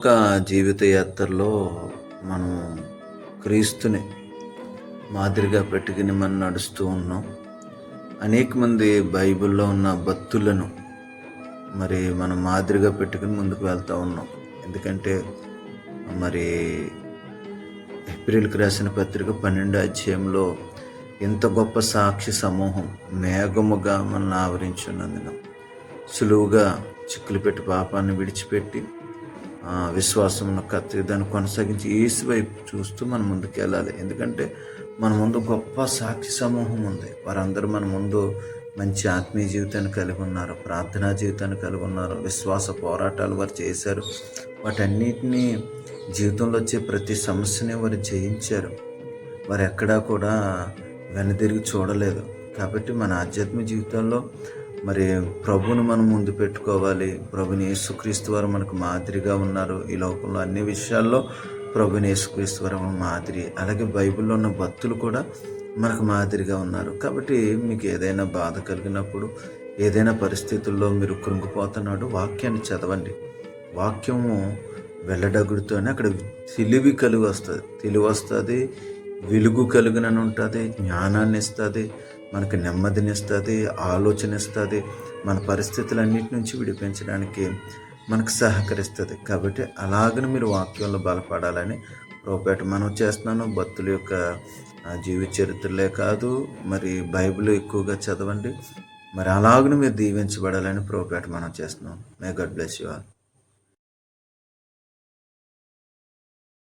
ఒక జీవిత యాత్రలో మనం క్రీస్తుని మాదిరిగా పెట్టుకుని మనం నడుస్తూ ఉన్నాం. అనేక మంది బైబిల్లో ఉన్న భక్తులను మరి మనం మాదిరిగా పెట్టుకుని ముందుకు వెళ్తూ ఉన్నాం. ఎందుకంటే మరి ఏప్రిల్కి రాసిన పత్రిక పన్నెండు అధ్యాయంలో ఇంత గొప్ప సాక్షి సమూహం మేఘముగా మనల్ని ఆవరించున్నందున సులువుగా చిక్కులు పెట్టి పాపాన్ని విడిచిపెట్టి విశ్వాసం కత్తి దాన్ని కొనసాగించి ఏసు వైపు చూస్తూ మనం ముందుకు వెళ్ళాలి. ఎందుకంటే మన ముందు గొప్ప సాక్షి సమూహం ఉంది. వారందరూ మన ముందు మంచి ఆత్మీయ జీవితాన్ని కలిగి ఉన్నారు ప్రార్థనా జీవితాన్ని కలిగి ఉన్నారు విశ్వాస పోరాటాలు వారు చేశారు. వాటన్నిటినీ జీవితంలో వచ్చే ప్రతి సమస్యని వారు జయించారు. వారు ఎక్కడా కూడా వెనుదిరిగి చూడలేదు. కాబట్టి మన ఆధ్యాత్మిక జీవితంలో మరి ప్రభువును మనం ముందు పెట్టుకోవాలి. ప్రభుని యేసుక్రీస్తు వారు మనకు మాదిరిగా ఉన్నారు. ఈ లోకంలో అన్ని విషయాల్లో ప్రభుని యేసుక్రీస్తు వారు మాదిరి. అలాగే బైబిల్లో ఉన్న భక్తులు కూడా మనకు మాదిరిగా ఉన్నారు. కాబట్టి మీకు ఏదైనా బాధ కలిగినప్పుడు ఏదైనా పరిస్థితుల్లో మీరు కృంగిపోతున్నాడు వాక్యాన్ని చదవండి. వాక్యము వెళ్ళడగుడితోనే అక్కడ తెలివి కలిగి వస్తుంది. తెలివి వస్తుంది వెలుగు కలిగిన ఉంటుంది జ్ఞానాన్ని ఇస్తుంది మనకు నెమ్మదిని ఇస్తుంది ఆలోచన ఇస్తుంది మన పరిస్థితులన్నిటి నుంచి విడిపించడానికి మనకు సహకరిస్తుంది. కాబట్టి అలాగని మీరు వాక్యంలో బలపడాలని ప్రోపేట మనం చేస్తున్నాను. భక్తుల యొక్క జీవిత చరిత్రలే కాదు మరి బైబిల్ ఎక్కువగా చదవండి. మరి అలాగను మీరు దీవించబడాలని ప్రోపేట మనం చేస్తున్నాం may God bless you all